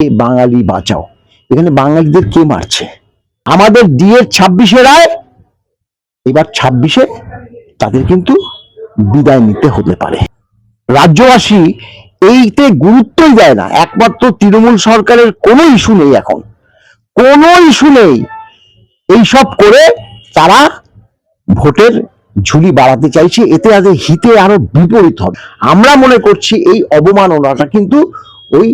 বাঙালি বাঁচাও। এখানে বাঙালিদের কে মারছে? আমাদের ডিএর ছাব্বিশে রায়, এবার ছাব্বিশে তাদের কিন্তু বিদায় নিতে হতে পারে। রাজ্যবাসী এইতে গুরুত্বই দেয় না। একমাত্র তৃণমূল সরকারের কোনো ইস্যু নেই এখন। কোনো ইস্যু নেই। এইসব করে তারা ভোটের ঝুলি বাড়াতে চাইছে। এতে আজ হিতে আরও বিপরীত হবে। আমরা মনে করছি এই অবমাননাটা কিন্তু ওই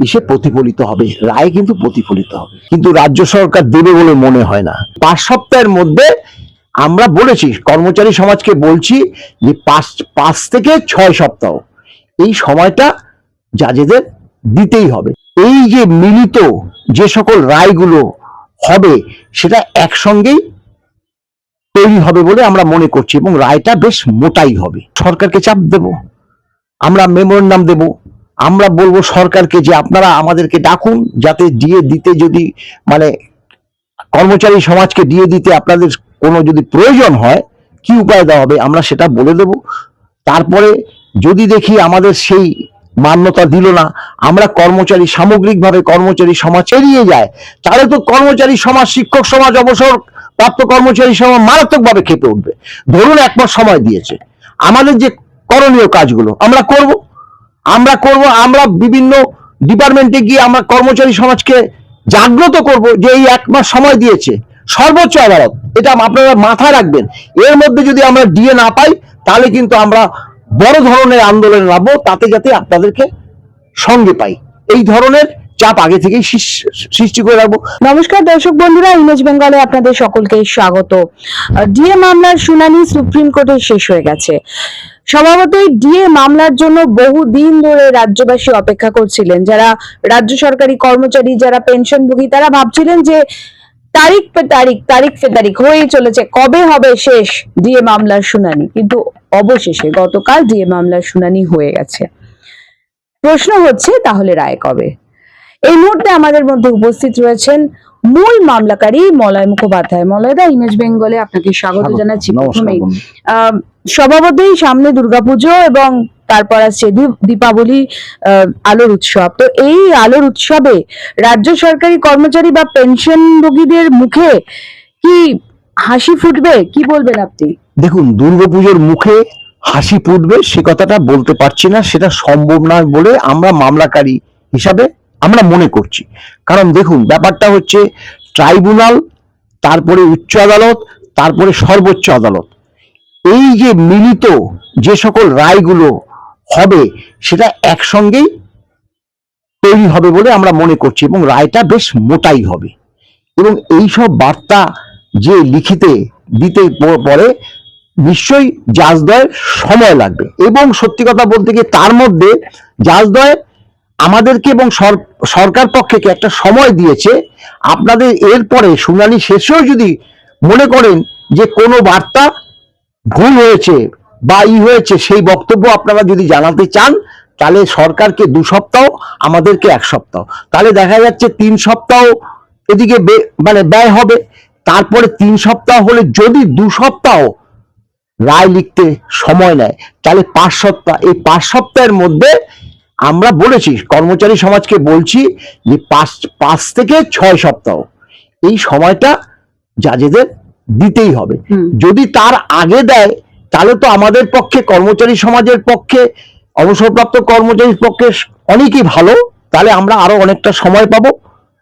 ইসে প্রতিফলিত হবে, রায় কিন্তু প্রতিফলিত হবে। কিন্তু রাজ্য সরকার দেবে বলে মনে হয় না। পাঁচ সপ্তাহের মধ্যে আমরা বলেছি, কর্মচারী সমাজকে বলছি যে পাঁচ পাঁচ থেকে ছয় সপ্তাহ, এই সময়টা জাজেদের দিতেই হবে। এই যে মিলিত যে সকল রায়গুলো হবে, সেটা একসঙ্গেই তৈরি হবে বলে আমরা মনে করছি এবং রায়টা বেশ মোটাই হবে। সরকারকে চাপ দেব, আমরা মেমোরেন্ডাম দেব। আমরা বলব সরকারকে যে আপনারা আমাদেরকে ডাকুন, যাতে দিয়ে দিতে যদি মানে কর্মচারী সমাজকে দিয়ে দিতে আপনাদের কোনো যদি প্রয়োজন হয়, কি উপায় দেওয়া হবে আমরা সেটা বলে দেব। তারপরে যদি দেখি আমাদের সেই মান্যতা দিল না, আমরা কর্মচারী, সামগ্রিকভাবে কর্মচারী সমাজ এড়িয়ে যায়, তাহলে তো কর্মচারী সমাজ, শিক্ষক সমাজ অবসর প্রাপ্ত কর্মচারী সমাজ মারাত্মকভাবে খেপে উঠবে। ধরুন এক মাস সময় দিয়েছে। আমাদের যে করণীয় কাজগুলো আমরা করব। আমরা করব, আমরা বিভিন্ন ডিপার্টমেন্টে গিয়ে আমরা কর্মচারী সমাজকে জাগ্রত করব যে এই এক মাস সময় দিয়েছে। সর্বোচ্চ আদালত, এটা আপনারা মাথায় রাখবেন। এর মধ্যে যদি আমরা ডিএ না পাই, তাহলে কিন্তু আমরা বড় ধরনের আন্দোলনে নামবো, তাতে যাতে আপনাদেরকে সঙ্গে পাই। এই ধরনের চাপ আগে থেকেই সৃষ্টি করে রাখব। নমস্কার দর্শক বন্ধুরা, ইমেজ বেঙ্গলে আপনাদের সকলকে স্বাগত। ডিএ মামলার শুনানি সুপ্রিম কোর্টে শেষ হয়ে গেছে। স্বভাবতই ডিএ মামলার জন্য বহু দিন ধরে রাজ্যবাসী অপেক্ষা করছিলেন। যারা রাজ্য সরকারি কর্মচারী, যারা পেনশনভোগী, তারা ভাবছিলেন যে তারিখ পে তারিখ তারিখ পে তারিখ হয়েই চলেছে। কবে হবে শেষ ডিএ মামলার শুনানি? কিন্তু অবশেষে গতকাল ডিএ মামলার শুনানি হয়ে গেছে। প্রশ্ন হচ্ছে, তাহলে রায় কবে? এই মুহূর্তে আমাদের মধ্যে উপস্থিত রয়েছেন মূল মামলাকারী মলয় মুখোপাধ্যায়। মলয়দা ইমেজ বেঙ্গলে আপনাকে স্বাগত। জানাচ্ছি প্রথমেই। স্বভাবতই সামনে দুর্গাপুজো এবং তারপর আসছে দীপাবলি আলোর উৎসব। তো এই আলোর উৎসবে রাজ্য সরকারি কর্মচারী বা পেনশনভোগীদের মুখে কি হাসি ফুটবে? কি বলবেন আপনি? দেখুন দুর্গাপুজোর মুখে হাসি ফুটবে সে কথাটা বলতে পারছি না সেটা সম্ভব নয় বলে আমরা মামলাকারী হিসাবে আমরা মনে করছি। কারণ দেখুন, ব্যাপারটা হচ্ছে ট্রাইব্যুনাল, তারপরে উচ্চ আদালত, তারপরে সর্বোচ্চ আদালত। এই যে মিলিত যে সকল রায়গুলো হবে, সেটা একসঙ্গেই তৈরি হবে বলে আমরা মনে করছি এবং রায়টা বেশ মোটাই হবে। এবং এই সব বার্তা যে লিখিতে, দিতে পরে নিশ্চয়ই জাজদয়ের সময় লাগবে। এবং সত্যি কথা বলতে গিয়ে তার মধ্যে জাজদয় আমাদেরকে এবং সর- সরকার পক্ষকে একটা সময় দিয়েছে। আপনাদের এরপরে শুনানি শেষেও যদি মনে করেন যে কোনো বার্তা ভুল হয়েছে বা ই হয়েছে সেই বক্তব্য আপনারা যদি জানাতে চান, তাহলে সরকারকে দু সপ্তাহ, আমাদেরকে এক সপ্তাহ। তাহলে দেখা যাচ্ছে তিন সপ্তাহ এদিকে মানে ব্যয় হবে। তারপরে তিন সপ্তাহ হলে যদি দু সপ্তাহ রায় লিখতে সময় নেয়, তাহলে পাঁচ সপ্তাহ, এই পাঁচ সপ্তাহের মধ্যে আমরা বলেছি কর্মচারী সমাজকে বলছি যে পাঁচ পাঁচ থেকে ছয় সপ্তাহ এই সময়টা জাজেদের দিতেই হবে। যদি তার আগে দেয় তাহলে তো আমাদের পক্ষে কর্মচারী সমাজের পক্ষে অবসরপ্রাপ্ত কর্মচারীর পক্ষে অনেকই ভালো। তাহলে আমরা আরও অনেকটা সময় পাবো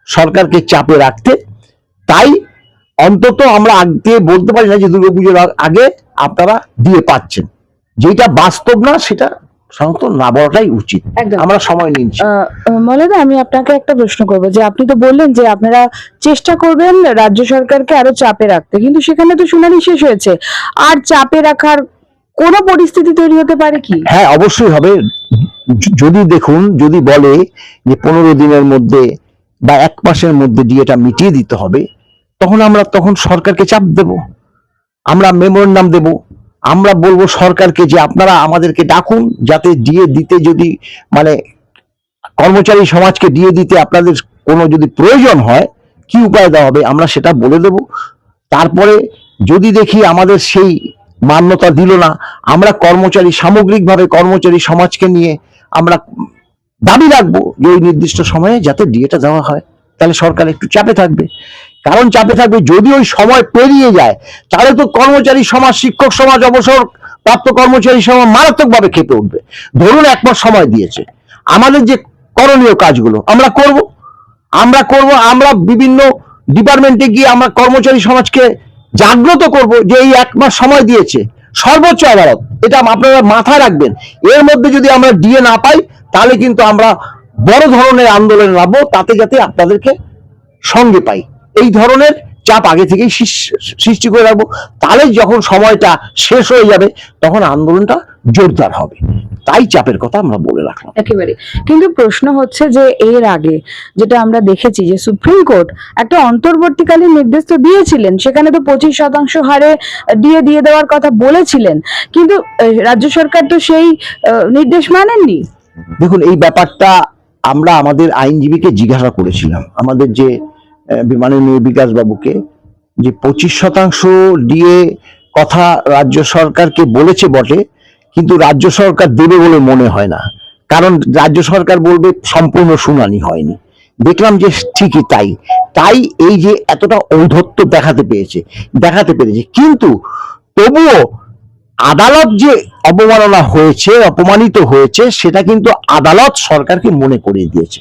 সরকারকে চাপে রাখতে। তাই অন্তত আমরা আগে বলতে পারি না যে দুর্গাপুজোর আগে আপনারা দিয়ে পাচ্ছেন। যেটা বাস্তব না সেটা সাধারণত না বলাটাই উচিত। আমরা সময় নিচ্ছি। মলয়দা আমি আপনাকে একটা প্রশ্ন করব যে আপনি তো বললেন যে আপনারা চেষ্টা করবেন রাজ্য সরকারকে আরও চাপে রাখতে কিন্তু সেখানে তো শুনানি শেষ হয়েছে। আর চাপে রাখার কোন পরিস্থিতি তৈরি হতে পারে কি? হ্যাঁ অবশ্যই হবে। যদি দেখুন যদি বলে যে পনেরো দিনের মধ্যে বা এক মাসের মধ্যে ডিএটা মিটিয়ে দিতে হবে তখন আমরা তখন সরকারকে চাপ দেব। আমরা মেমোরেন্ডাম দেব। আমরা বলব সরকারকে যে আপনারা আমাদেরকে ডাকুন, যাতে ডিএ দিতে যদি মানে কর্মচারী সমাজকে দিয়ে দিতে আপনাদের কোনো যদি প্রয়োজন হয়, কি উপায় দেওয়া হবে আমরা সেটা বলে দেব। তারপরে যদি দেখি আমাদের সেই মান্যতা দিল না, আমরা কর্মচারী, সামগ্রিকভাবে কর্মচারী সমাজকে নিয়ে আমরা দাবি রাখব যে ওই নির্দিষ্ট সময়ে যাতে ডিএটা দেওয়া হয়। তাহলে সরকার একটু চাপে থাকবে। কারণ চাপে থাকবে। যদি ওই সময় পেরিয়ে যায়, তাহলে তো কর্মচারী সমাজ, শিক্ষক সমাজ, অবসর প্রাপ্ত কর্মচারী সমাজ মারাত্মকভাবে খেপে উঠবে। ধরুন এক মাস সময় দিয়েছে। আমাদের যে করণীয় কাজগুলো, আমরা করব। আমরা করব, আমরা বিভিন্ন ডিপার্টমেন্টে গিয়ে আমরা কর্মচারী সমাজকে জাগ্রত করব যে এই এক মাস সময় দিয়েছে। সর্বোচ্চ আদালত, এটা আপনারা মাথায় রাখবেন। এর মধ্যে যদি আমরা ডিএ না পাই, তাহলে কিন্তু আমরা বড় ধরনের আন্দোলনে নামবো, তাতে যাতে আপনাদেরকে সঙ্গে পাই। এই ধরনের চাপ আগে থেকেই সৃষ্টি করে রাখব। তাহলে যখন সময়টা শেষ হয়ে যাবে তখন আন্দোলনটা জোরদার হবে। তাই চাপের কথা আমরা বলে রাখলাম। একেবারে। কিন্তু প্রশ্ন হচ্ছে যে এর আগে যেটা আমরা দেখেছি যে সুপ্রিম কোর্ট একটা অন্তর্বর্তীকালীন নির্দেশ তো দিয়েছিলেন সেখানে তো পঁচিশ শতাংশ হারে দিয়ে দিয়ে দেওয়ার কথা বলেছিলেন। কিন্তু রাজ্য সরকার তো সেই নির্দেশ মানেননি। দেখুন এই ব্যাপারটা আমরা আমাদের আইনজীবীকে জিজ্ঞাসা করেছিলাম। আমাদের যে মাননীয় বিকাশ বাবুকে যে পঁচিশ শতাংশ দিয়ে কথা রাজ্য সরকারকে বলেছে বটে কিন্তু রাজ্য সরকার দেবে বলে মনে হয় না। কারণ রাজ্য সরকার বলবে সম্পূর্ণ শুনানি হয়নি। দেখলাম যে ঠিকই তাই। তাই এই যে এতটা ঔদ্ধত্য দেখাতে পেয়েছে দেখাতে পেরেছে। কিন্তু তবুও আদালত যে অবমাননা হয়েছে অপমানিত হয়েছে সেটা কিন্তু আদালত সরকারকে মনে করিয়ে দিয়েছে।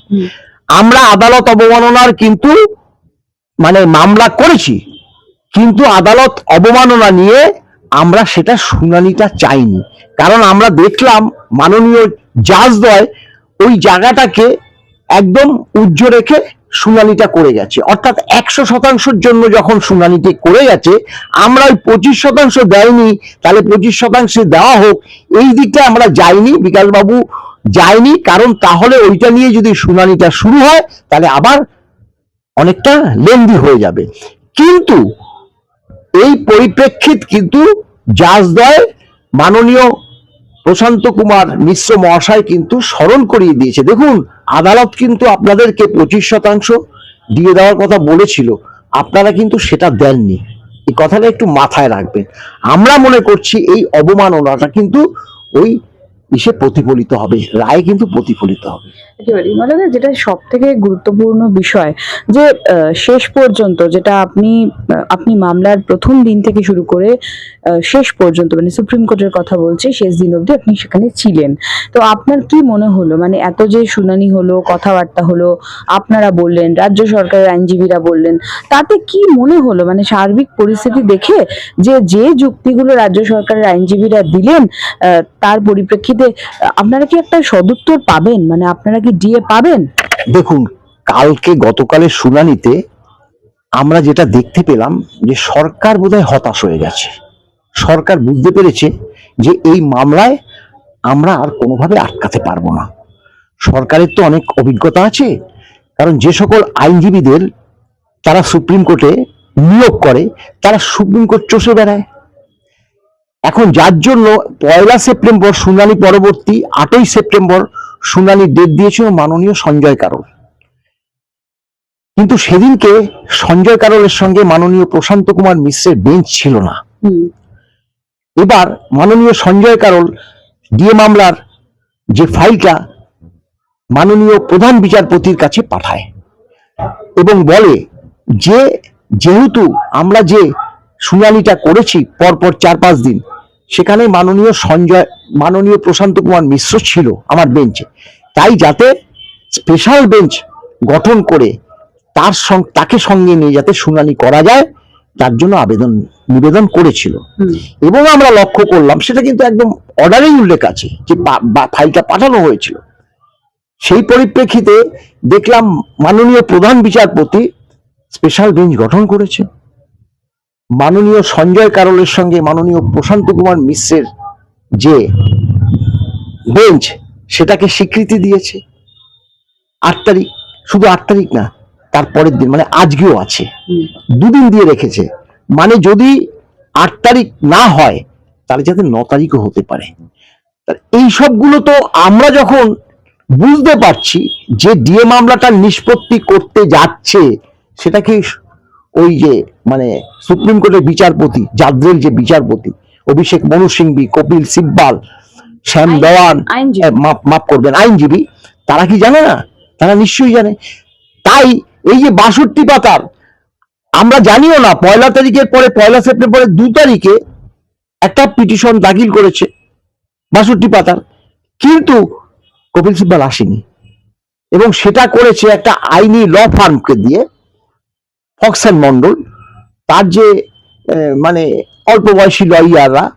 আমরা আদালত অবমাননার কিন্তু মানে মামলা করেছি, কিন্তু আদালত অবমাননা নিয়ে আমরা সেটা শুনানিটা চাইনি। কারণ আমরা দেখলাম মাননীয় জাজদ্বয় ওই জায়গাটাকে একদম উজ্জ্ব রেখে শুনানিটা করে গেছে। অর্থাৎ একশো শতাংশের জন্য যখন শুনানিটি করে গেছে, আমরা ওই পঁচিশ শতাংশ দেয়নি, তাহলে পঁচিশ শতাংশে দেওয়া হোক, এই দিকটা আমরা যাইনি, বিকাশবাবু যায়নি। কারণ তাহলে ওইটা নিয়ে যদি শুনানিটা শুরু হয়, তাহলে আবার অনেকটা লেন্দি হয়ে যাবে। কিন্তু এই পরিপ্রেক্ষিত কিন্তু জাজদ্বয় মাননীয় প্রশান্ত কুমার মিশ্র মহাশয় কিন্তু স্মরণ করিয়ে দিয়েছে। দেখুন, আদালত কিন্তু আপনাদেরকে পঁচিশ শতাংশ দিয়ে দেওয়ার কথা বলেছিল। আপনারা কিন্তু সেটা দেননি। এই কথাটা একটু মাথায় রাখবেন। আমরা মনে করছি এই অবমাননাটা কিন্তু ওই ইসে প্রতিফলিত হবে, রায় কিন্তু প্রতিফলিত হবে। একেবারেই মানে যেটা সব থেকে গুরুত্বপূর্ণ বিষয়, যে শেষ পর্যন্ত যেটা আপনি আপনি মামলার প্রথম দিন থেকে শুরু করে শেষ পর্যন্ত মানে সুপ্রিম কোর্টের কথা বলছি, শেষ দিন অবধি আপনি সেখানে ছিলেন। তো আপনার কি মনে হলো? মানে এত যে শুনানি হলো, কথাবার্তা হলো, আপনারা বললেন, রাজ্য সরকারের আইনজীবীরা বললেন, তাতে কি মনে হলো? মানে সার্বিক পরিস্থিতি দেখে যে যে যুক্তিগুলো রাজ্য সরকারের আইনজীবীরা দিলেন তার পরিপ্রেক্ষিতে আপনারা কি একটা সদুত্তর পাবেন? মানে আপনারা কি ডিএ পাবেন? দেখুন, কালকে গতকালের শুনানিতে আমরা যেটা দেখতে পেলাম যে সরকার বোধহয় হতাশ হয়ে গেছে। সরকার বুঝতে পেরেছে যে এই মামলায় আমরা আর কোনোভাবে আটকাতে পারব না। সরকারের তো অনেক অভিজ্ঞতা আছে, কারণ যে সকল আইনজীবীদের তারা সুপ্রিম কোর্টে নিয়োগ করে, তারা সুপ্রিম কোর্ট চষে বেড়ায়। এখন যার জন্য পয়লা সেপ্টেম্বর শুনানি পরবর্তী আটই সেপ্টেম্বর শুনানির ডেট দিয়েছিল মাননীয় সঞ্জয় কারল। কিন্তু সেদিনকে সঞ্জয় কারলের সঙ্গে মাননীয় প্রশান্ত কুমার মিশ্রের বেঞ্চ ছিল না। এবার মাননীয় সঞ্জয় কারল ডিএ মামলার যে ফাইলটা মাননীয় প্রধান বিচারপতির কাছে পাঠায় এবং বলে যে যেহেতু আমরা যে শুনানিটা করেছি পরপর চার পাঁচ দিন সেখানে মাননীয় সঞ্জয় মাননীয় প্রশান্ত কুমার মিশ্র ছিল আমার বেঞ্চে। তাই যাতে স্পেশাল বেঞ্চ গঠন করে তার সঙ্গে তাকে সঙ্গে নিয়ে যাতে শুনানি করা যায় তার জন্য আবেদন নিবেদন করেছিল। এবং আমরা লক্ষ্য করলাম সেটা কিন্তু একদম অর্ডারেই উল্লেখ আছে যে ফাইলটা পাঠানো হয়েছিল। সেই পরিপ্রেক্ষিতে দেখলাম মাননীয় প্রধান বিচারপতি স্পেশাল বেঞ্চ গঠন করেছে। মাননীয় সঞ্জয় কারলের সঙ্গে মাননীয় প্রশান্ত কুমার মিশ্রের যে বেঞ্চ সেটাকে স্বীকৃতি দিয়েছে আট তারিখ শুধু আট তারিখ না তার পরের দিন মানে আজকেও আছে। দুদিন দিয়ে রেখেছে। মানে যদি আট তারিখ না হয় তাহলে যাতে ন তারিখও হতে পারে। এই সবগুলো তো আমরা যখন বুঝতে পারছি যে ডিএ মামলাটা নিষ্পত্তি করতে যাচ্ছে সেটাকে ওই যে মানে সুপ্রিম কোর্টের বিচারপতি জাদ্রেল যে বিচারপতি অভিষেক মনু সিংভি কপিল সিব্বাল শ্যাম দেওয়ান মাফ করবেন আইনজীবী। তারা কি জানে না? তারা নিশ্চয়ই জানে। তাই এই যে বাষট্টি পাতার আমরা জানিও না পয়লা তারিখের পরে পয়লা সেপ্টেম্বরের দু তারিখে একটা পিটিশন দাখিল করেছে বাষট্টি পাতার। কিন্তু কপিল সিব্বাল আসেনি। এবং সেটা করেছে একটা আইনি ল ফার্মকে দিয়ে ফক্সন মন্ডল তার যে মানে অল্প বয়সী লয়াররা,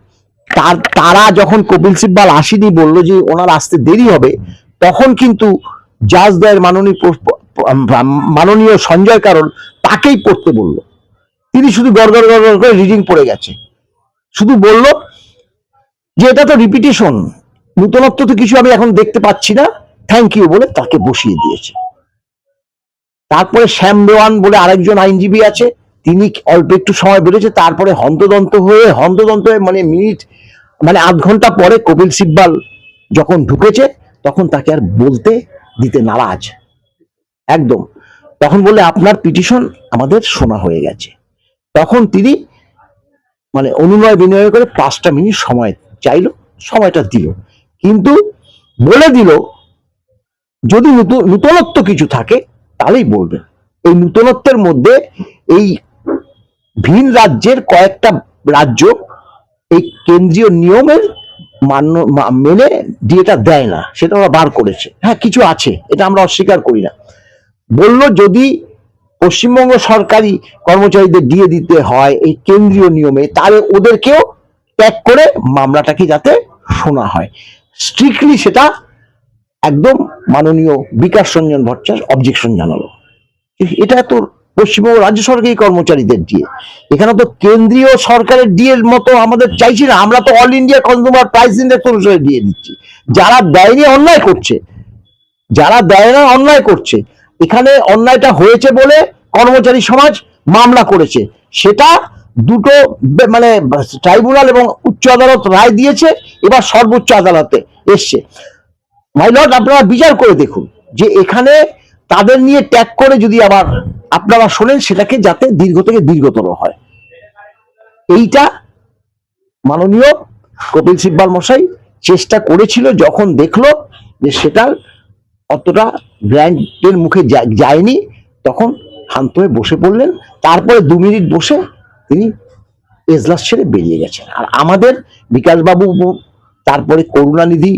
তার, তারা যখন কপিল সিব্বাল আসেনি বলল যে ওনার আসতে দেরি হবে, তখন কিন্তু জাজদের মাননীয় প্র- প্র- মাননীয় সঞ্জয় কারণ তাকেই পড়তে বলল। তিনি শুধু গড় গড় গড় গড় করে রিডিং পড়ে গেছে। শুধু বলল যে এটা তো রিপিটেশন নূতনত্ব তো কিছু আমি এখন দেখতে পাচ্ছি না থ্যাংক ইউ বলে তাকে বসিয়ে দিয়েছে। তারপরে শ্যাম বলে আরেকজন আইনজীবী আছে তিনি অল্প একটু সময় বেড়েছে তারপরে হন্তদন্ত হয়ে হন্তদন্ত হয়ে মানে মিনিট মানে আধ ঘণ্টা পরে কপিল সিব্বাল যখন ঢুকেছে, তখন তাকে আর বলতে দিতে নারাজ। একদম। তখন বলে আপনার পিটিশন আমাদের শোনা হয়ে গেছে। তখন তিনি মানে অনুনয় বিনয় করে পাঁচটা মিনিট সময় চাইলো, সময়টা দিল। কিন্তু বলে দিল, যদি নূত- নূতনত্ব কিছু থাকে, তাহলেই বলবেন। এই নূতনত্বের মধ্যে এই ভিন রাজ্যের কয়েকটা রাজ্য এই কেন্দ্রীয় নিয়মের মান্য মেনে ডিএটা দেয় না। সেটা ওরা বার করেছে। হ্যাঁ কিছু আছে, এটা আমরা অস্বীকার করি না। বলল যদি পশ্চিমবঙ্গ সরকারি কর্মচারীদের দিয়ে দিতে হয় এই কেন্দ্রীয় নিয়মে, তাহলে ওদেরকেও ত্যাগ করে মামলাটাকে যাতে শোনা হয়। স্ট্রিক্টলি সেটা একদম মাননীয় বিকাশ রঞ্জন ভট্টাচার্য অবজেকশন জানালো। এটা তো পশ্চিমবঙ্গ রাজ্য সরকারি কর্মচারীদের দিয়ে। এখানে তো কেন্দ্রীয় সরকারের ডিএর মতো আমাদের চাইছি না, আমরা তো all India consumer price index অনুসারে দিয়ে দিচ্ছি। যারা দেয়নি অন্যায় করছে, যারা দেয় না অন্যায় করছে, এখানে অন্যায়টা হয়েছে বলে কর্মচারী সমাজ মামলা করেছে। সেটা দুটো মানে ট্রাইব্যুনাল এবং উচ্চ আদালত রায় দিয়েছে, এবার সর্বোচ্চ আদালতে এসছে। মাই লর্ড আপনারা বিচার করে দেখুন যে এখানে তাদের নিয়ে ট্যাগ করে যদি আবার আপনারা শোনেন সেটাকে যাতে দীর্ঘ থেকে দীর্ঘতর হয়। এইটা মাননীয় কপিল সিব্বাল মশাই চেষ্টা করেছিল যখন দেখল যে সেটার অতটা গ্র্যান্ডের মুখে যায়নি, তখন শান্ত হয়ে বসে পড়লেন। তারপরে দু মিনিট বসে তিনি এজলাস ছেড়ে বেরিয়ে গেছেন। আর আমাদের বিকাশবাবু তারপরে করুণানিধি,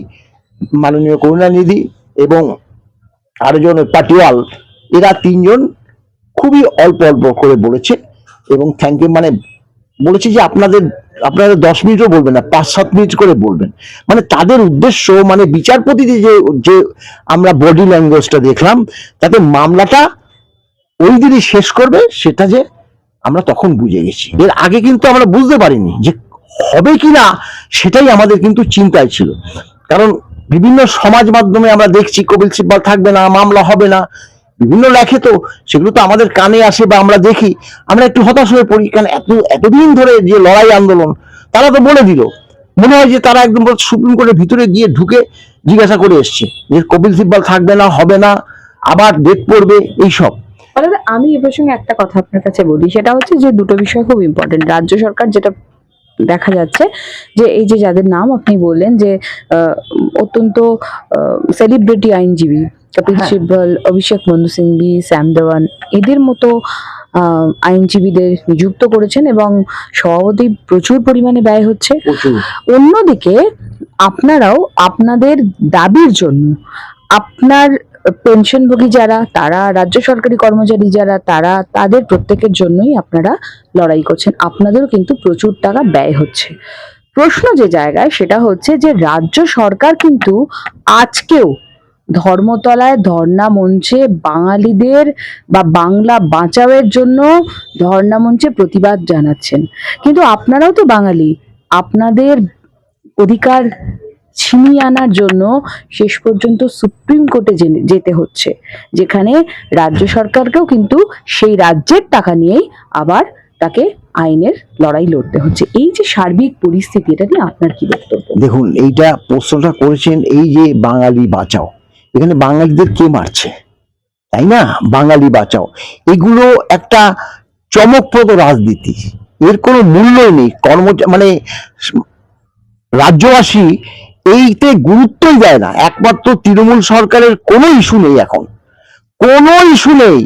মাননীয় করুণানিধি এবং আরেকজন পাটিওয়াল এরা তিনজন খুবই অল্প অল্প করে বলেছে। এবং থ্যাংক ইউ মানে বলেছে যে আপনাদের, আপনারা দশ মিনিটও বলবেন না, পাঁচ, সাত মিনিট করে বলবেন। মানে তাদের উদ্দেশ্য মানে বিচারপতিদের যে যে আমরা বডি ল্যাঙ্গুয়েজটা দেখলাম, তাতে মামলাটা ওই দিনই শেষ করবে, সেটা যে আমরা তখন বুঝে গেছি। এর আগে কিন্তু আমরা বুঝতে পারিনি যে হবে কি না, সেটাই আমাদের কিন্তু চিন্তায় ছিল। কারণ বিভিন্ন সমাজ মাধ্যমে আমরা দেখছি, কপিল সিব্বাল থাকবে না, মামলা হবে না বিভিন্ন লেখে তো সেগুলো তো আমাদের কানে আসে বা আমরা দেখি, আমরা একটু হতাশ হয়ে পড়ি কারণ এত, এতদিন ধরে যে লড়াই আন্দোলন, তারা তো বলে দিল। মনে হয় যে তারা একদম সুপ্রিম কোর্টের ভিতরে গিয়ে ঢুকে জিজ্ঞাসা করে এসছে যে কপিল সিব্বাল থাকবে না, হবে না, আবার ডেট পড়বে, এইসব। আমি এ প্রসঙ্গে একটা কথা আপনার কাছে বলি, সেটা হচ্ছে যে দুটো বিষয় খুব ইম্পর্টেন্ট রাজ্য সরকার যেটা দেখা যাচ্ছে যে এই যে যাদের নাম আপনি বললেন যে অত্যন্ত সেলিব্রিটি আইনজীবী কপিল। সিব্বল অভিষেক মনু সিংভি শ্যাম দেওয়ান এদের মতো আইনজীবীদের নিযুক্ত করেছেন এবং সভাপতি প্রচুর পরিমাণে ব্যয় হচ্ছে। অন্যদিকে আপনারাও আপনাদের দাবির জন্য আপনার পেনশনভোগী যারা তারা রাজ্য সরকারি কর্মচারী যারা তারা তাদের প্রত্যেকের জন্যই আপনারা লড়াই করছেন। আপনাদেরও কিন্তু প্রচুর টাকা ব্যয় হচ্ছে। প্রশ্ন যে জায়গায় সেটা হচ্ছে যে রাজ্য সরকার কিন্তু আজকেও ধর্মতলায় ধর্ণা মঞ্চে বাঙালিদের বা বাংলা বাঁচাওয়ের জন্য ধর্ণা মঞ্চে প্রতিবাদ জানাচ্ছেন। কিন্তু আপনারাও তো বাঙালি, আপনাদের অধিকার ছিনিয়ে আনার জন্য শেষ পর্যন্ত সুপ্রিম কোর্টে যেতে হচ্ছে, যেখানে রাজ্য সরকারকেও কিন্তু সেই রাজ্যের টাকা নিয়েই আবার তাকে আইনের লড়াই লড়তে হচ্ছে। এই যে সার্বিক পরিস্থিতি, এটা নিয়ে আপনার কি বক্তব্য? দেখুন, এইটা প্রশ্নটা করেছেন এই যে বাঙালি বাঁচাও। এখানে বাঙালিদের কে মারছে? তাই না? বাঙালি বাঁচাও। এগুলো একটা চমকপ্রদ রাজনীতি। এর কোনো মূল্যই নেই। কর্ম মানে রাজ্যবাসী এইতে গুরুত্বই দেয় না। একমাত্র তৃণমূল সরকারের কোনো ইস্যু নেই এখন। কোনো ইস্যু নেই।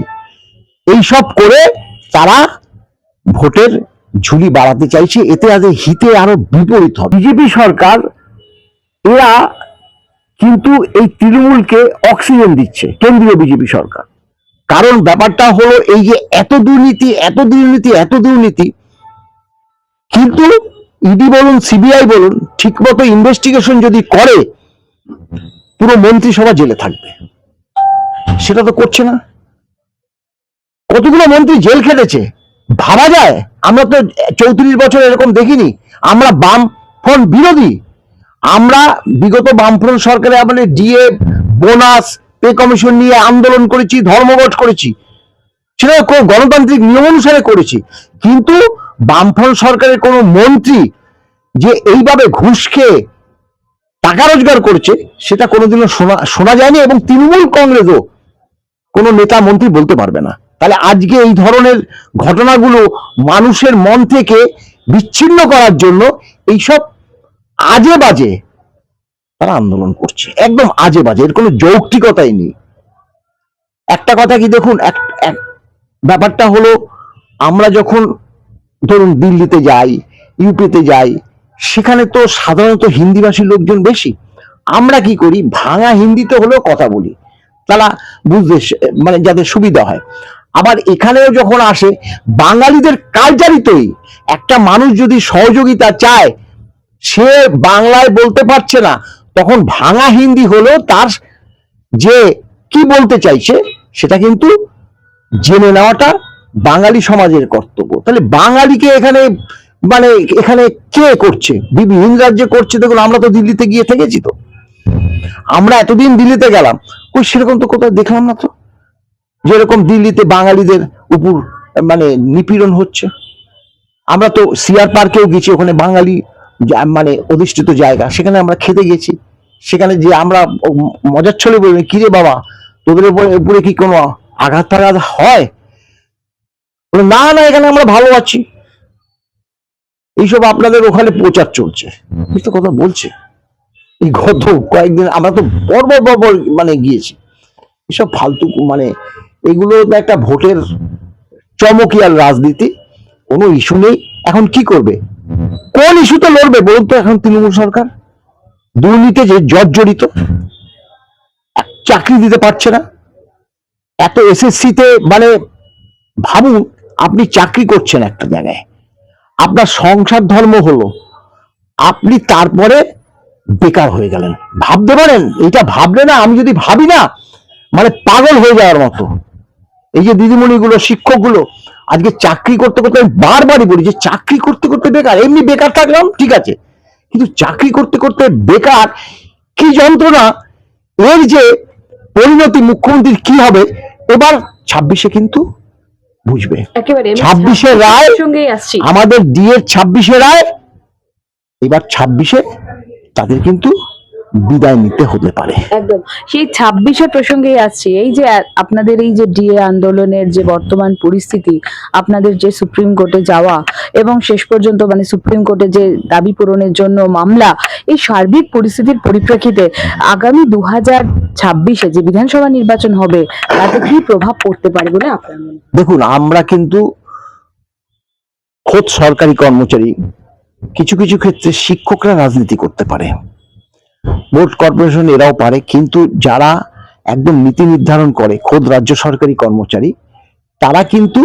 এইসব করে তারা ভোটের ঝুলি বাড়াতে চাইছে। এতে আজ হিতে আরও বিপরীত হবে। বিজেপি সরকার এরা কিন্তু এই তৃণমূলকে অক্সিজেন দিচ্ছে কেন্দ্রীয় বিজেপি সরকার। কারণ ব্যাপারটা হলো এই যে এত দুর্নীতি এত দুর্নীতি এত দুর্নীতি, কিন্তু ইডি বলুন, সিবিআই বলুন, ঠিকমতো ইনভেস্টিগেশন যদি করে, পুরো মন্ত্রিসভা জেলে থাকবে। সেটা তো করছে না। কতগুলো মন্ত্রী জেল খেটেছে? ভাবা যায়? আমরা তো চৌত্রিশ বছর এরকম দেখিনি। আমরা বাম ফ্রন্ট বিরোধী। আমরা বিগত বামফ্রন্ট সরকারে আমাদের ডিএ, বোনাস, পে কমিশন নিয়ে আন্দোলন করেছি, ধর্মঘট করেছি সেটা খুব গণতান্ত্রিক নিয়ম অনুসারে করেছি। কিন্তু বামফ্রন্ট সরকারের কোনো মন্ত্রী যে এইভাবে ঘুষ খেয়ে টাকা রোজগার করছে, সেটা কোনোদিনও শোনা শোনা যায়নি এবং তৃণমূল কংগ্রেসও কোনো নেতা মন্ত্রী বলতে পারবে না। তাহলে আজকে এই ধরনের ঘটনাগুলো মানুষের মন থেকে বিচ্ছিন্ন করার জন্য এইসব আজে বাজে তারা আন্দোলন করছে। একদম আজে বাজে এর কোনো যৌক্তিকতাই নেই। একটা কথা কি দেখুন, এক ব্যাপারটা হলো, আমরা যখন ধরুন দিল্লিতে যাই, ইউপিতে যাই, সেখানে তো সাধারণত হিন্দিভাষী লোকজন বেশি। আমরা কি করি, ভাঙা হিন্দিতে হলেও কথা বলি। তারা বুঝতে মানে যাদের সুবিধা হয়। আবার এখানেও যখন আসে, বাঙালিদের কালচারিতই একটা মানুষ যদি সহযোগিতা চায় সে বাংলায় বলতে পারছে না। তখন ভাঙা হিন্দি হলো তার যে কি বলতে চাইছে, সেটা কিন্তু জেনে নেওয়াটা বাঙালি সমাজের কর্তব্য। তাহলে বাঙালিকে এখানে মানে এখানে কে করছে? বিভিন্ন রাজ্যে করছে, দেখুন, আমরা তো দিল্লিতে গিয়ে থেকেছি তো। আমরা এতদিন দিল্লিতে গেলাম। ওই সেরকম তো কোথাও দেখলাম না তো? যেরকম দিল্লিতে বাঙালিদের উপর মানে নিপীড়ন হচ্ছে। আমরা তো সিআর পার্কেও গেছি, ওখানে বাঙালি মানে অধিষ্ঠিত জায়গা সেখানে আমরা খেতে গেছি। সেখানে যে আমরা মজার ছলে বলি কিরে বাবা তোদের উপরে উপরে কি কোনো আঘাত টাঘাত হয় না না এখানে আমরা ভালো আছি। এইসব আপনাদের ওখানে প্রচার চলছে। তো কথা বলছে। এই গত কয়েকদিন আমরা তো পরপর পরপর মানে গিয়েছি। এসব ফালতু মানে এগুলো তো একটা ভোটের চমকিয়াল রাজনীতি। কোনো ইস্যু নেই। এখন কি করবে? কোন ইস্যুতে লড়বে বলুন তো এখন তৃণমূল সরকার? দুর্নীতি যে জর্জরিত চাকরি দিতে পারছে না। এত এসএসসি তে মানে ভাবুন, আপনি চাকরি করছেন একটা জায়গায়। আপনার সংসার ধর্ম হলো, আপনি তারপরে বেকার হয়ে গেলেন। ভাবতে পারেন, এটা ভাবলে না, আমি যদি ভাবি না মানে পাগল হয়ে যাওয়ার মতো। এই যে দিদিমণিগুলো, শিক্ষকগুলো আজকে চাকরি করতে করতে আমি বারবারই বলি যে চাকরি করতে করতে বেকার এমনি বেকার থাকলাম ঠিক আছে। কিন্তু চাকরি করতে করতে বেকার কি যন্ত্রণা? এর যে পরিণতি মুখ্যমন্ত্রীর কি হবে এবার ছাব্বিশে কিন্তু বুঝবে। ছাব্বিশে রায় আসছি। আমাদের ডিএর ছাব্বিশে রায় এবার ছাব্বিশে তাদের কিন্তু বিদায় নিতে হতে পারে। একদম। সেই ছাব্বিশের প্রসঙ্গেই আসছি এই যে আপনাদের এই যে ডিএ আন্দোলনের যে বর্তমান পরিস্থিতি আপনাদের যে সুপ্রিম কোর্টে যাওয়া এবং শেষ পর্যন্ত মানে সুপ্রিম কোর্টে যে দাবি পূরণের জন্য মামলা এই সার্বিক পরিস্থিতির পরিপ্রেক্ষিতে আগামী দু হাজার ছাব্বিশে যে বিধানসভা নির্বাচন হবে তাতে কি প্রভাব পড়তে পারে বলে আপনার মনে দেখুন আমরা কিন্তু খোদ সরকারি কর্মচারী কিছু কিছু ক্ষেত্রে শিক্ষকরা রাজনীতি করতে পারে। বোর্ড কর্পোরেশন এরাও পারে, কিন্তু যারা একদম নীতি নির্ধারণ করে, খোদ রাজ্য সরকারি কর্মচারী, তারা কিন্তু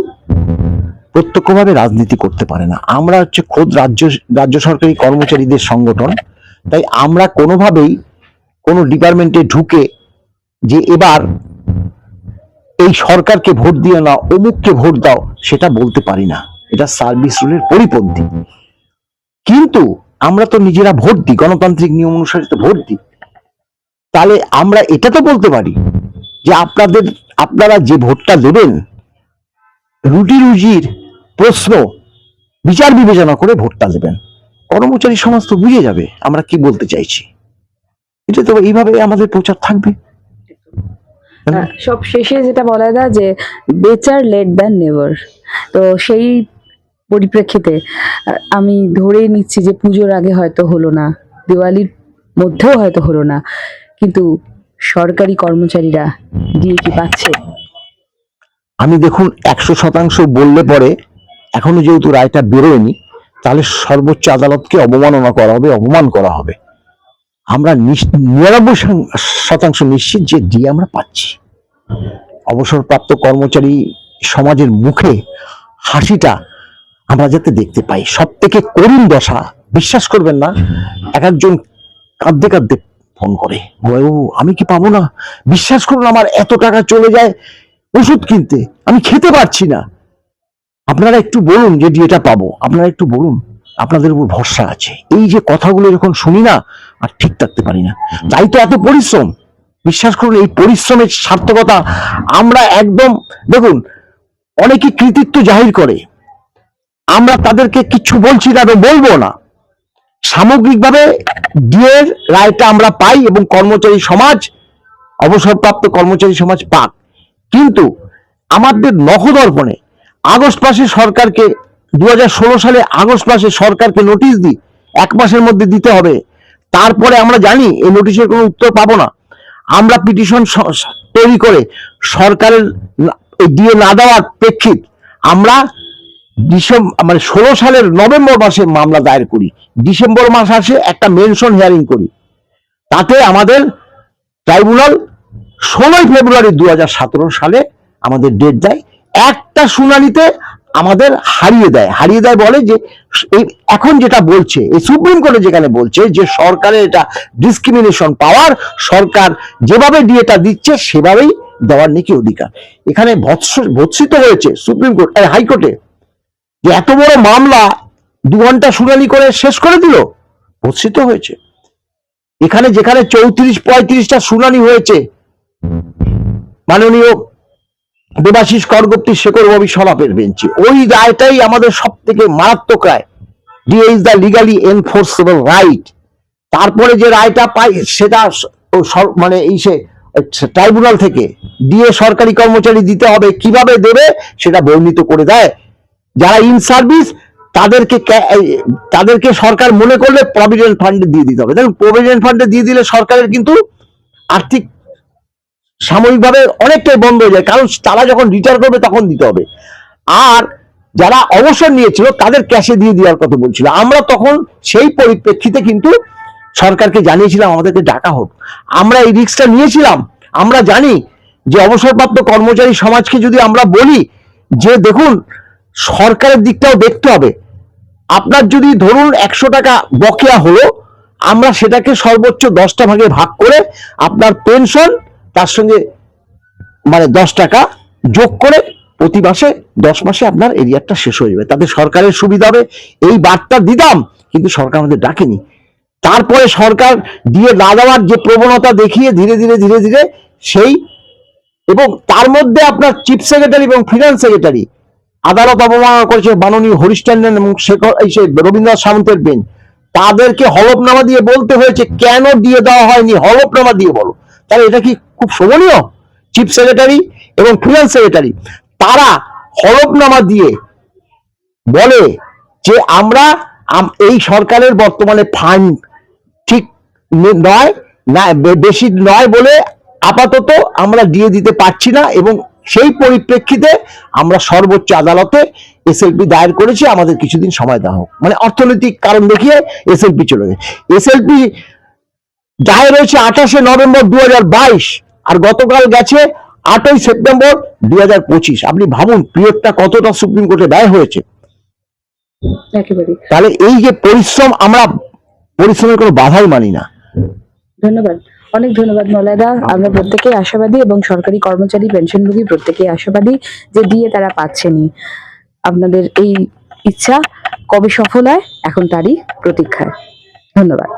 প্রত্যক্ষভাবে রাজনীতি করতে পারে না। আমরা হচ্ছে খোদ রাজ্য রাজ্য সরকারি কর্মচারীদের সংগঠন, তাই আমরা কোনোভাবেই কোনো ডিপার্টমেন্টে ঢুকে যে এবার এই সরকারকে ভোট দিয়ে না, অমুককে ভোট দাও, সেটা বলতে পারি না। এটা সার্ভিস রুলের পরিপন্থী। কিন্তু আমরা তো নিজেরা ভোট দিই, গণতান্ত্রিক নিয়ম অনুসারে তো ভোট দিই। তাহলে আমরা এটা তো বলতে পারি যে আপনাদের, আপনারা যে ভোটটা দেবেন, রুটি রুজির প্রশ্ন, বিচার বিবেচনা করে ভোটটা দেবেন। কর্মচারী সমাজ তো বুঝে যাবে আমরা কি বলতে চাইছি। এটা তো এইভাবে আমাদের প্রচার থাকবে। সব শেষে যেটা বলা যায় যে বেচার লেট দ্যান নেভার তো সেই পরিপ্রেক্ষিতে আমি ধরে নিচ্ছি যে পুজোর আগে হয়তো হলো না, দিওয়ালির মধ্যেও হয়তো হলো না, কিন্তু সরকারি কর্মচারীরা দিয়ে কি পাচ্ছে? আমি দেখুন, একশো শতাংশ বললে পরে এখনও যেহেতু রায়টা বেরোয়নি, তাহলে সর্বোচ্চ আদালতকে অবমাননা করা হবে, অপমান করা হবে। আমরা নিরানব্বই শতাংশ নিশ্চিত যে ডি আমরা পাচ্ছি। অবসরপ্রাপ্ত কর্মচারী সমাজের মুখে হাসিটা আমরা যাতে দেখতে পাই সব থেকে করুণ দশা বিশ্বাস করবেন না এক একজন কাঁদতে কাঁদতে ফোন করে ও আমি কি পাবো না? বিশ্বাস করুন আমার এত টাকা চলে যায় ওষুধ কিনতে আমি খেতে পারছি না। আপনারা একটু বলুন যে এটা পাবো আপনারা একটু বলুন আপনাদের উপর ভরসা আছে। এই যে কথাগুলো যখন শুনি না আর ঠিক থাকতে পারি না। তাই তো এত পরিশ্রম। বিশ্বাস করুন এই পরিশ্রমের সার্থকতা আমরা একদম দেখুন অনেকে কৃতিত্ব জাহির করে আমরা তাদেরকে কিচ্ছু বলছি না বলব না। সামগ্রিকভাবে ডিএর রায়টা আমরা পাই এবং কর্মচারী সমাজ, অবসরপ্রাপ্ত কর্মচারী সমাজ পাক। কিন্তু আমাদের নখদর্পণে আগস্ট মাসে সরকারকে দু হাজার ষোলো সালে আগস্ট মাসে সরকারকে নোটিশ দিই, এক মাসের মধ্যে দিতে হবে। তারপরে আমরা জানি এই নোটিশের কোনো উত্তর পাবো না। আমরা পিটিশন তৈরি করে সরকারের দিয়ে না দেওয়ার প্রেক্ষিত আমরা ডিসেম্বর মানে ষোলো সালের নভেম্বর মাসে মামলা দায়ের করি। ডিসেম্বর মাস আসে একটা মেনশন হিয়ারিং করি। তাতে আমাদের ট্রাইব্যুনাল ষোলোই ফেব্রুয়ারি দু হাজার সতেরো সালে আমাদের ডেট দেয়। একটা শুনানিতে আমাদের হারিয়ে দেয়। হারিয়ে দেয় বলে যে এখন যেটা বলছে, এই সুপ্রিম কোর্টে যেখানে বলছে যে সরকারের এটা ডিসক্রিমিনেশন পাওয়ার সরকার যেভাবে ডিএটা দিচ্ছে, সেভাবেই দেওয়ার নাকি অধিকার। এখানে ভৎস- ভৎসিত হয়েছে সুপ্রিম কোর্ট হাইকোর্টে। যে এত বড় মামলা দু ঘণ্টা শুনানি করে শেষ করে দিল, ভৎসিত হয়েছে। এখানে যেখানে চৌত্রিশ, পঁয়ত্রিশটা শুনানি হয়েছে, মাননীয় দেবাশিস করগুপ্তি শেখর রবি সলাপের বেঞ্চে। ওই রায়টাই আমাদের সব থেকে মারাত্মক রায়। DA is the legally enforceable right তারপরে যে রায়টা পাই, সেটা মানে এই সে ট্রাইব্যুনাল থেকে ডিএ সরকারি কর্মচারী দিতে হবে, কীভাবে দেবে, সেটা বর্ণিত করে দেয়। যারা ইন সার্ভিস তাদেরকে তাদেরকে সরকার মনে করলে প্রভিডেন্ট ফান্ডে দিয়ে দিতে হবে। দেখুন প্রভিডেন্ট ফান্ডে দিয়ে দিলে সরকারের কিন্তু আর্থিক, সাময়িকভাবে অনেকটাই বন্ধ হয়ে যায়। কারণ তারা যখন রিটায়ার করবে, তখন দিতে হবে। আর যারা অবসর নিয়েছিল, তাদের ক্যাশে দিয়ে দেওয়ার কথা বলছিল। আমরা তখন সেই পরিপ্রেক্ষিতে কিন্তু সরকারকে জানিয়েছিলাম, আমাদেরকে ডাকা হোক। আমরা এই রিস্কটা নিয়েছিলাম। আমরা জানি যে অবসরপ্রাপ্ত কর্মচারী সমাজকে যদি আমরা বলি যে, দেখুন সরকারের দিকটাও দেখতে হবে। আপনার যদি ধরুন একশো টাকা বকেয়া হলো, আমরা সেটাকে সর্বোচ্চ দশটা ভাগে ভাগ করে আপনার পেনশন তার সঙ্গে মানে দশ টাকা যোগ করে প্রতি মাসে, দশ মাসে আপনার এরিয়ারটা শেষ হয়ে যাবে। তাতে সরকারের সুবিধা হবে, এই বার্তা দিতাম, কিন্তু সরকার আমাদের ডাকেনি। তারপরে সরকার দিয়ে না দেওয়ার যে প্রবণতা দেখিয়ে ধীরে ধীরে ধীরে ধীরে সেই, এবং তার মধ্যে আপনার চিফ সেক্রেটারি এবং ফিনান্স সেক্রেটারি আদালত অবমাননা করেছে মাননীয় হরিশ ট্যান্ডন এবং শেখর এই সে রবীন্দ্রনাথ সামন্তের বেঞ্চ তাদেরকে হলফনামা দিয়ে বলতে হয়েছে, কেন দিয়ে দেওয়া হয়নি? হলফনামা দিয়ে বলো। তাহলে এটা কি খুব শোভনীয়? চিফ সেক্রেটারি এবং ফিনান্স সেক্রেটারি, তারা হলফনামা দিয়ে বলে যে আমরা এই সরকারের বর্তমানে ফান্ড ঠিক নয়, না বেশি নয় বলে আপাতত আমরা দিয়ে দিতে পারছি না এবং সেই পরিপ্রেক্ষিতে আমরা সর্বোচ্চ আদালতে এসএলপি দায়ের করেছি আমাদের কিছুদিন সময় দেওয়া হোক। মানে অর্থনৈতিক কারণ দেখিয়ে এসএলপি চলে গেছে। এসএলপি দায়ের হয়েছে আঠাশে নভেম্বর দু আর গতকাল গেছে আটই সেপ্টেম্বর দু হাজার পঁচিশ। আপনি ভাবুন পিরিয়ডটা কতটা সুপ্রিম কোর্টে ব্যয় হয়েছে। তাহলে এই যে পরিশ্রম আমরা পরিশ্রমের কোনো বাধাই মানি না। ধন্যবাদ। অনেক ধন্যবাদ মলাদা আমরা প্রত্যেকেই আশাবাদী এবং সরকারি কর্মচারী, পেনশনভোগী প্রত্যেকে আশাবাদী যে দিয়ে তারা পাচ্ছেনি আপনাদের এই ইচ্ছা কবে সফল হয়, এখন তারই প্রতীক্ষায়। ধন্যবাদ।